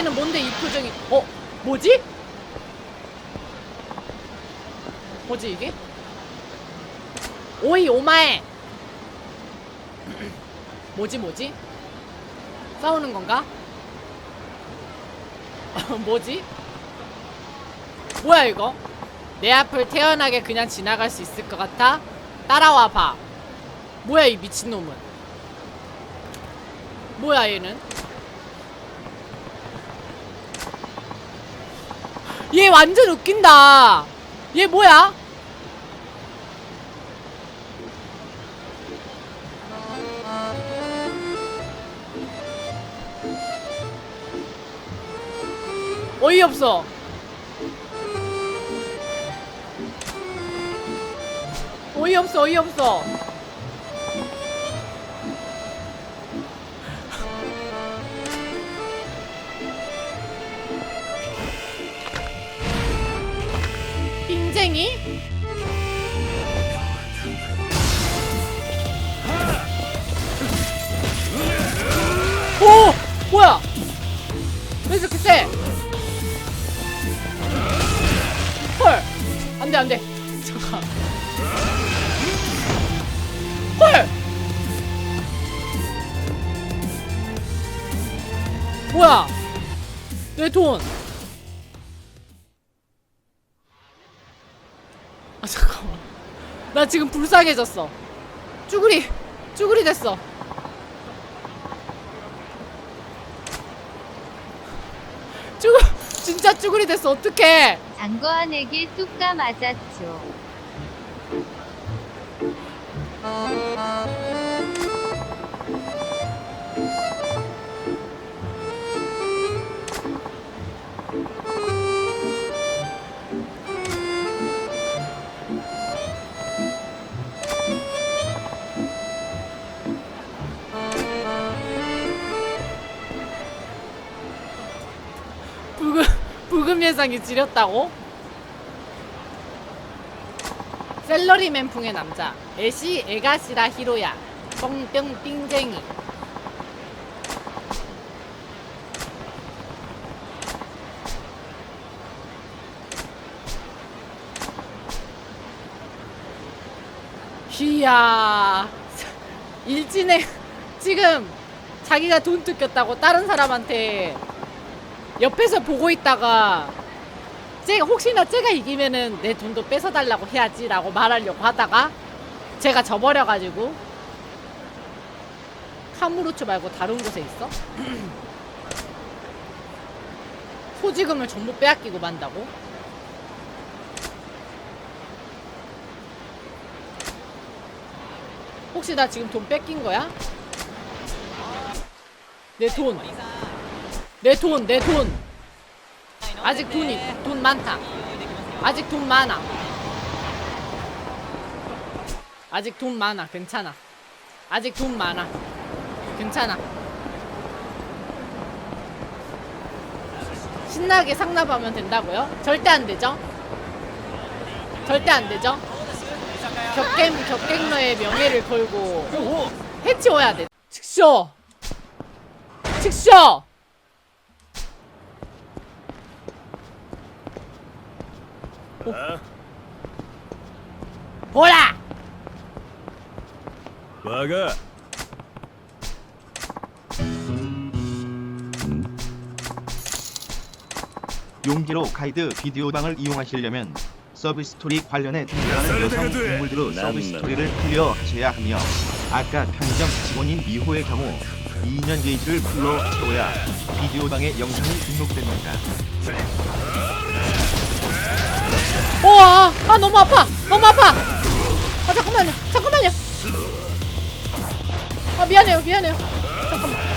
여기는 뭔데 이 표정이 어? 뭐지? 뭐지 이게? 오이 오마에 뭐지 뭐지? 싸우는 건가? 뭐지? 뭐야 이거? 내 앞을 태연하게 그냥 지나갈 수 있을 것 같아? 따라와 봐. 뭐야 이 미친놈은? 뭐야 얘는? 얘 완전 웃긴다. 얘 뭐야? 어이없어. 어이없어, 어이없어. 빙쟁이? 오! 뭐야? 왜 이렇게 세? 헐! 안 돼, 안 돼. 잠깐. 헐! 뭐야? 내 돈. 아, 잠깐만. 나 지금 불쌍해졌어. 쭈구리, 쭈구리 됐어. 쭈구, 진짜 쭈구리 됐어. 어떡해. 장거한에게 뚝까 맞았죠. 부금 부금 예상이 지렸다고? 셀러리맨 풍의 남자 애시 에가시라 히로야 뻥뿅 삥쟁이. 이야. 일진에 지금 자기가 돈 뜯겼다고 다른 사람한테 옆에서 보고 있다가 제가 혹시나 제가 이기면은 내 돈도 뺏어달라고 해야지라고 말하려고 하다가 제가 져버려가지고 카무로츠 말고 다른 곳에 있어? 소지금을 전부 빼앗기고 만다고? 혹시 나 지금 돈 뺏긴 거야? 내 돈. 내 돈, 내 돈. 아직 돈이, 돈 많다. 아직 돈 많아. 아직 돈 많아. 괜찮아. 아직 돈 많아. 괜찮아. 신나게 상납하면 된다고요? 절대 안 되죠? 절대 안 되죠? 격갱, 격갱러의 명예를 걸고 해치워야 돼. 즉쇼! 즉쇼! 보라! 와가 용기로 가이드 비디오방을 이용하시려면 서비스 스토리 관련해 등장하는 여성 인물들로 서비스 스토리를 클리어하셔야 하며 아까 편의점 직원인 미호의 경우 2년 게이지를 풀로 채워야 비디오방에 영상이 등록됩니다. 아 너무 아파! 너무 아파! 아 잠깐만요! 잠깐만요! 아 미안해요 미안해요 잠깐만